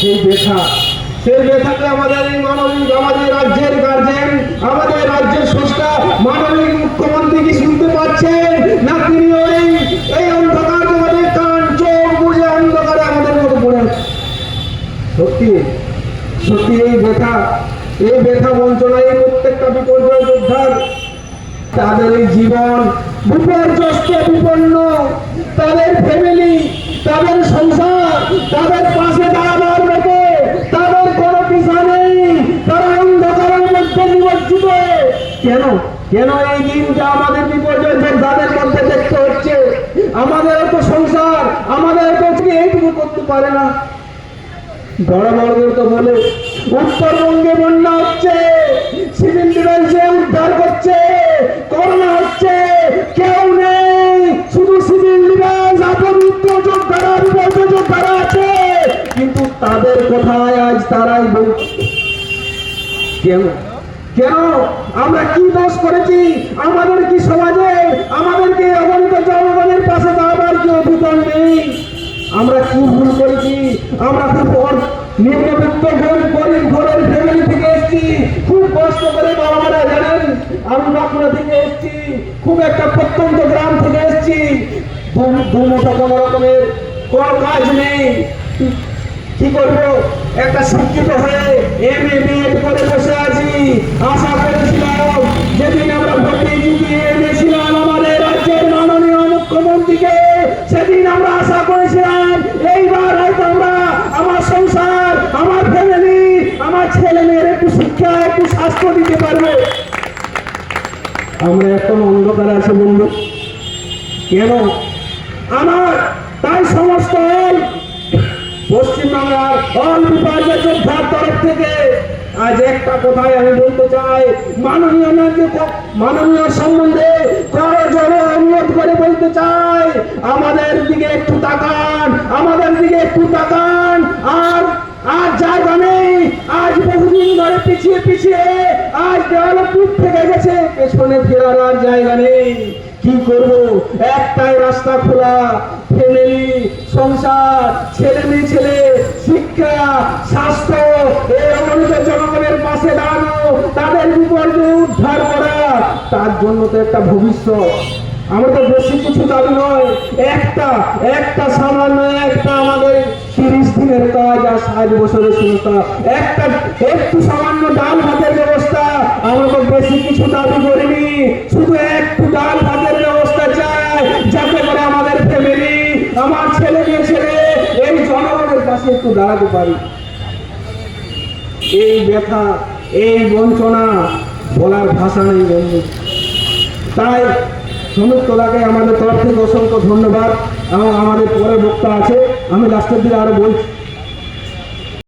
সেই ব্যথা। সেই ব্যথাকে আমাদের এই মানবিক, আমাদের রাজ্যের গার্জেন আমাদের রাজ্যের স্রষ্টা মানবিক মুখ্যমন্ত্রী কি শুনতে পাচ্ছেন? না তিনি ওই, এই অন্ধকার আমাদের কান, চোখ বুঝে অন্ধকারে আমাদের মতো পড়ে সত্যি সত্যি এই ব্যথা এই ব্যথা বঞ্চনা এই প্রত্যেকটা বিপর্যয় যোদ্ধার, তাদের এই জীবন বিপর্যস্ত, বিপন্ন, তাদের ফ্যামিলি তাদের সংসার, তাদের পাশে দাঁড়াবার মতো তাদের কোনো দিশা নেই তারা অন্ধকারের মধ্যে নিমজ্জিত কেন এই দিনটা আমাদের বিপর্যয় যোদ্ধাদের মধ্যে দেখতে হচ্ছে? আমাদের তো সংসার, আমাদের তো এইটুকু করতে পারে না। তো বলে, উত্তরবঙ্গে বন্যা হচ্ছে, সিভিল ডিফেন্সে উদ্ধার করছে, করোনা হচ্ছে, কেউ নেই। শুধু সিভিল ডিফেন্স আপবিত্র যোদ্ধারা বিপর্য যোদ্ধারা আছে। কিন্তু তাদের কথায় আজ তারাই বলছে? কেন? আমরা কি দোষ করেছি? আমাদের কি সমাজে? আমাদেরকে অগণিত জনগণের পাশে দাঁড়াবার কি অধিকার নেই? আমরা কি ভুল করেছি? আমরা খুব নিম্নবিত্ত গরিব ঘরের ফ্যামিলি থেকে এসেছি। খুব কষ্ট করে বাবা মারা জানেন, আমি বাঁকুড়া থেকে এসেছি। খুব একটা প্রত্যন্ত গ্রাম থেকে এসেছি। দু- দু কোনো রকমের কোনো কাজ নেই। কি করব? একটা শিক্ষিত হয়ে এম এ আছি আশা করেছিলাম, যেদিন আমরা ভোটে জিতিয়ে এনেছিলাম আমাদের রাজ্যের মাননীয় মুখ্যমন্ত্রীকে, সেদিন আমরা আশা করেছিলাম, এইবার হয়তো আমরা আমার সংসার, আমার ফ্যামিলি আমার ছেলে মেয়ের একটু শিক্ষা, একটু স্বাস্থ্য দিতে পারব। আমরা এখন অন্ধকার আছে বন্ধু। কেন? আমার তাই সমস্ত পশ্চিমবাংলার অল যোদ্ধার তরফ থেকে আজ একটা কথাই আমি বলতে চাই। মাননীয় মাননীয় সম্বন্ধে প্রয়োজন অনুরোধ করে বলতে চাই। আমাদের দিকে একটু তাকান, আমাদের দিকে একটু তাকান। আর আজ জায়গা নেই। আজ বহুদিন ধরে পিছিয়ে পিছিয়ে, আজ পিঠ থেকে গেছে। পেছনে ফেরার আর জায়গা নেই। কি করব? একটাই রাস্তা খোলা ফ্যামিলি সংসার ছেলে মেয়ে ছেলে শিক্ষা স্বাস্থ্য এই অগণিত জনগণের পাশে দাঁড়ানো তাদের বিপর্যয় উদ্ধার করা তার জন্য তো একটা ভবিষ্যৎ। আমরা তো বেশি কিছু দাবি নয়। একটা একটা সামান্য একটা আমাদের তিরিশ দিনের কাজ আর ষাট বছরের সংস্থা একটা, একটু সামান্য ডাল ভাতের ব্যবস্থা। আমরা তো বেশি কিছু দাবি করিনি। শুধু একটু ডাল ভাতের ব্যবস্থা চাই, যাতে করে আমাদের ফ্যামিলি আমার ছেলে মেয়ে ছেলে, এই জনগণের পাশে একটু দাঁড়াতে পারি। এই ব্যথা, এই বঞ্চনা, বলার ভাষা নেই বন্ধু। তাই সমস্ত দাকে আমাদের তরফ থেকে অসংখ্য ধন্যবাদ। এবং আমাদের পরে বক্তা আছে, আমি লাস্টের দিকে আরও বলছি।